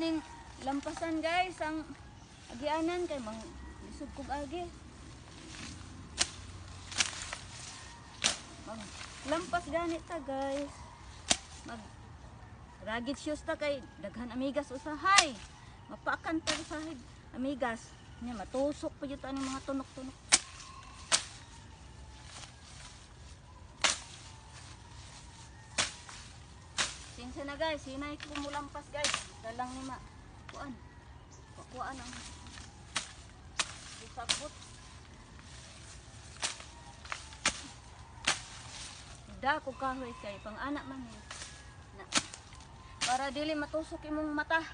ning lampasan guys ang agianan kay mang lisod kog agi. Mag lampas ganit ta guys. Mag ragit shoes ta kay daghan amigas usahay. Mapakan ta usahay amigas. Nya matusok pa jud ani mga tunok-tunok. Sinsa na guys, hinay ko mulampas guys. Dalang ni ma. Kuan. Kuan ang isabot. Da ko kahoy kay pang anak man eh. Na. Para dili matusok imong mata.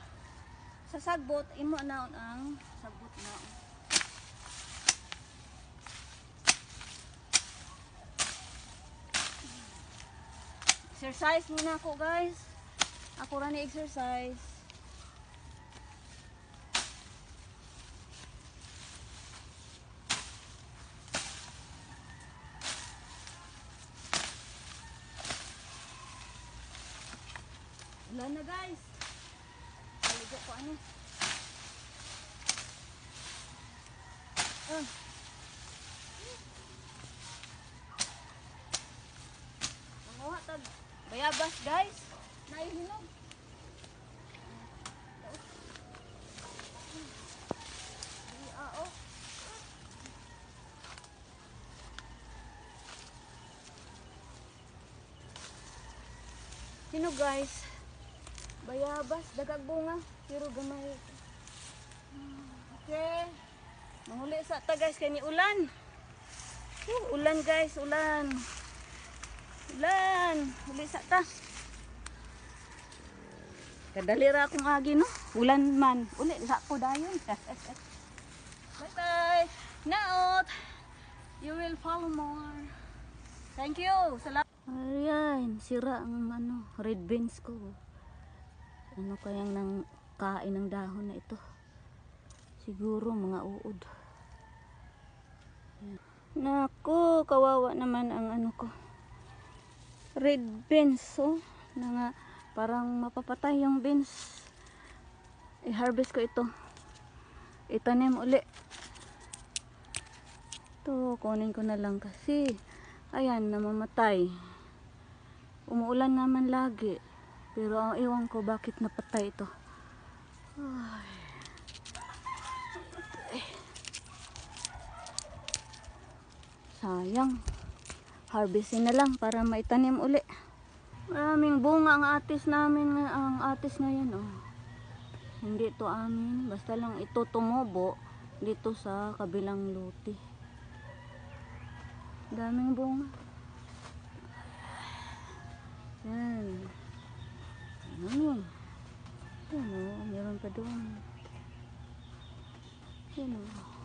Sa sagbot imo naon ang sagbot naon. Exercise muna ako guys. Ako ra ni exercise. Wala na guys. Paligo ko ano. Ah tag bayabas guys. Naihinog. Di, ah, oh. Sino guys? Bayabas, dagag bunga, pero gamay. Okay. Mahuli sa ta guys kay ni ulan. Uh, ulan guys, ulan. Ulan, huli sa ta. Kadali ra akong agi no. Ulan man. Uli sa ko dayon. bye bye. Naot. You will follow more. Thank you. Salamat. Ayan, sira ang ano, red beans ko. Ano kayang nang kain ng dahon na ito? Siguro mga uod. Ayan. Naku, kawawa naman ang ano ko. Red beans, oh. Na nga, parang mapapatay yung beans. I-harvest ko ito. Itanim uli. Ito, kunin ko na lang kasi. Ayan, namamatay. Umuulan naman lagi. Pero ang iwan ko bakit napatay ito. Ay. Sayang. Harvestin na lang para maitanim uli. Maraming bunga ang atis namin ang atis ngayon oh. Hindi to amin, basta lang ito tumubo dito sa kabilang luti. Daming bunga. Yan. Ano? Yan oh, meron pa doon. Yan oh.